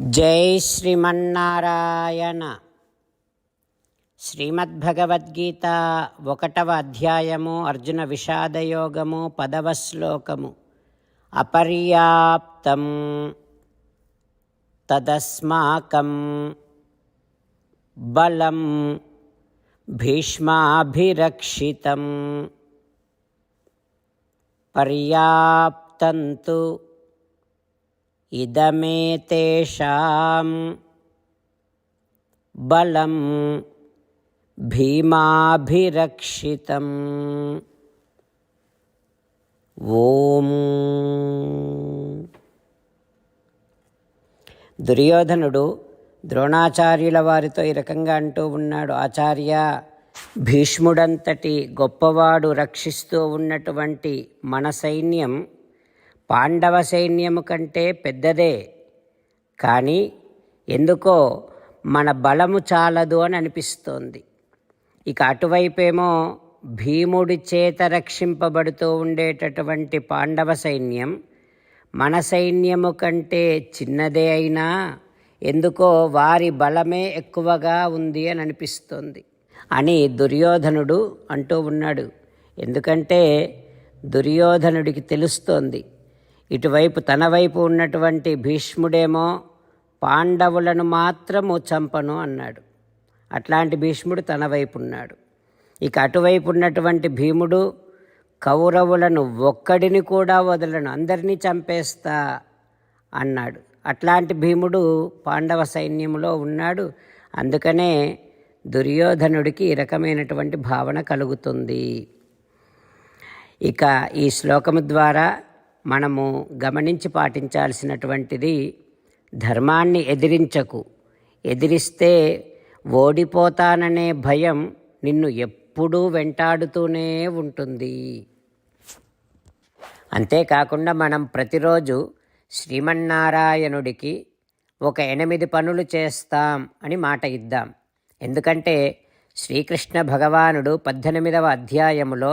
జై శ్రీమన్నారాయణ. శ్రీమద్భగవద్గీత ఒకటవ అధ్యాయము అర్జున విషాదయోగము పదవ శ్లోకము. అపర్యాప్తం తదస్మాకం బలం భీష్మాభిరక్షితం. పర్యాప్తంతు ఇదమేతేషాం బలం భీమాభిరక్షితం. ఓం. దుర్యోధనుడు ద్రోణాచార్యుల వారితో ఈ రకంగా అంటూ ఉన్నాడు. ఆచార్య భీష్ముడంతటి గొప్పవాడు రక్షిస్తూ ఉన్నటువంటి మన సైన్యం పాండవ సైన్యము కంటే పెద్దదే. కానీ ఎందుకో మన బలము చాలదు అని అనిపిస్తోంది. ఇక అటువైపేమో భీముడి చేత రక్షింపబడుతూ ఉండేటటువంటి పాండవ సైన్యం మన సైన్యము కంటే చిన్నదే అయినా ఎందుకో వారి బలమే ఎక్కువగా ఉంది అని అనిపిస్తోంది. అని దుర్యోధనుడు అంటూ ఉన్నాడు. ఎందుకంటే దుర్యోధనుడికి తెలుస్తోంది. ఇటువైపు తన వైపు ఉన్నటువంటి భీష్ముడేమో పాండవులను మాత్రము చంపను అన్నాడు. అట్లాంటి భీష్ముడు తన వైపు ఉన్నాడు. ఇక అటువైపు ఉన్నటువంటి భీముడు కౌరవులను ఒక్కడిని కూడా వదలను అందరినీ చంపేస్తా అన్నాడు. అట్లాంటి భీముడు పాండవ సైన్యంలో ఉన్నాడు. అందుకనే దుర్యోధనుడికి ఈ రకమైనటువంటి భావన కలుగుతుంది. ఇక ఈ శ్లోకము ద్వారా మనము గమనించి పాటించాల్సినటువంటిది ధర్మాన్ని ఎదిరించకు. ఎదిరిస్తే ఓడిపోతాననే భయం నిన్ను ఎప్పుడూ వెంటాడుతూనే ఉంటుంది. అంతేకాకుండా మనం ప్రతిరోజు శ్రీమన్నారాయణుడికి ఒక ఎనిమిది పనులు చేస్తాం అని మాట ఇద్దాం. ఎందుకంటే శ్రీకృష్ణ భగవానుడు పద్దెనిమిదవ అధ్యాయములో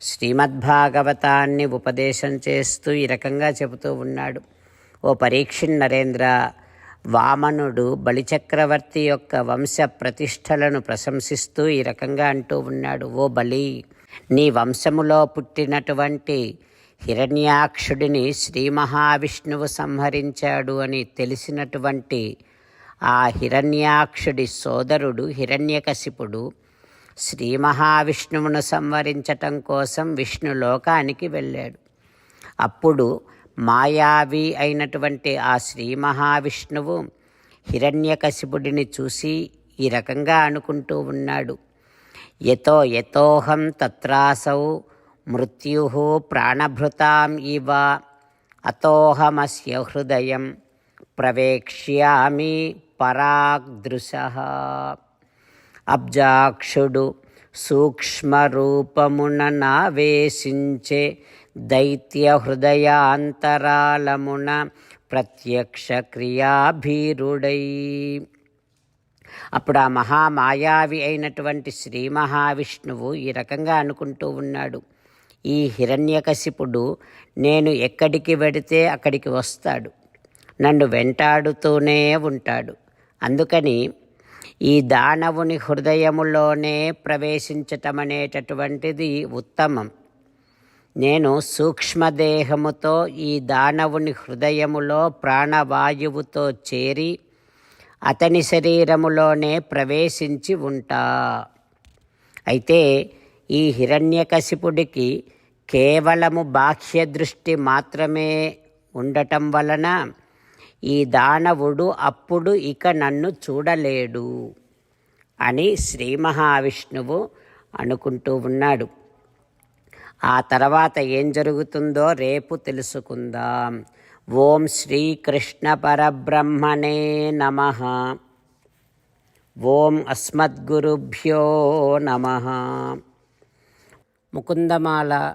శ్రీమద్భాగవతాన్ని ఉపదేశం చేస్తూ ఈ రకంగా చెబుతూ ఉన్నాడు. ఓ పరీక్షిన్నరేంద్ర వామనుడు బలిచక్రవర్తి యొక్క వంశ ప్రతిష్టలను ప్రశంసిస్తూ ఈ రకంగా అంటూ ఉన్నాడు. ఓ బలి నీ వంశములో పుట్టినటువంటి హిరణ్యాక్షుడిని శ్రీ మహావిష్ణువు సంహరించాడు అని తెలిసినటువంటి ఆ హిరణ్యాక్షుడి సోదరుడు హిరణ్యకశిపుడు శ్రీ మహావిష్ణువును సంవరించటం కోసం విష్ణు లోకానికి వెళ్ళాడు. అప్పుడు మాయావి అయినటువంటి ఆ శ్రీ మహావిష్ణువు హిరణ్యకశిపుడిని చూసి ఈ రకంగా అనుకుంటూ ఉన్నాడు. యతో యతోహం తత్రాసౌ మృత్యు ప్రాణభృతాం ఇవ అతోహమస్య హృదయం ప్రవేక్ష్యామి పరాగ్దృశ. అబ్జాక్షుడు సూక్ష్మరూపమున నావేశించే దైత్య హృదయాంతరాలమున ప్రత్యక్ష క్రియాభీరుడై. అప్పుడు ఆ మహామాయావి అయినటువంటి శ్రీ మహావిష్ణువు ఈ రకంగా అనుకుంటూ ఉన్నాడు. ఈ హిరణ్యకశిపుడు నేను ఎక్కడికి వెడితే అక్కడికి వస్తాడు. నన్ను వెంటాడుతూనే ఉంటాడు. అందుకని ఈ దానవుని హృదయములోనే ప్రవేశించటం అనేటటువంటిది ఉత్తమం. నేను సూక్ష్మదేహముతో ఈ దానవుని హృదయములో ప్రాణవాయువుతో చేరి అతని శరీరములోనే ప్రవేశించి ఉంటా. అయితే ఈ హిరణ్యకశిపుడికి కేవలము బాహ్య దృష్టి మాత్రమే ఉండటం వలన ఈ దానవుడు అప్పుడు ఇక నన్ను చూడలేడు అని శ్రీ మహావిష్ణువు అనుకుంటూ ఉన్నాడు. ఆ తర్వాత ఏం జరుగుతుందో రేపు తెలుసుకుందాం. ఓం శ్రీకృష్ణ పరబ్రహ్మణే నమ. ఓం అస్మద్గురుభ్యో నమ. ముకుందమాల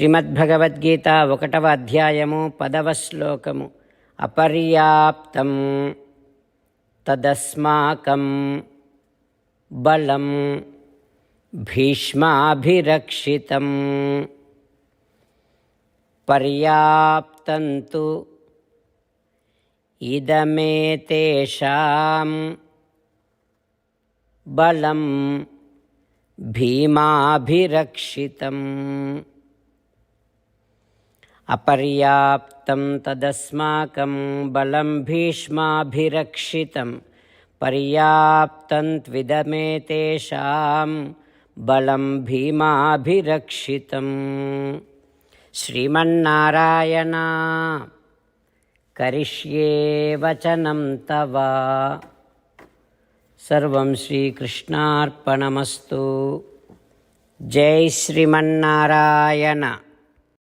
శ్రీమద్భగవద్గీత ఒకటవ అధ్యాయము పదవ శ్లోకము. అపర్యాప్తం తదస్మాకం బలం భీష్మాభిరక్షితం. పర్యాప్తంతు ఇదమేతేషాం బలం భీమాభిరక్షితం. అపర్యాప్తం తదస్మాకం బలం భీష్మాభిరక్షితం పర్యాప్తం త్విదమేతేషాం బలం భీమాభిరక్షితం. శ్రీమన్నారాయణ కరిష్యే వచనం తవ. సర్వం శ్రీకృష్ణార్పణమస్తు. జై శ్రీమన్నారాయణ.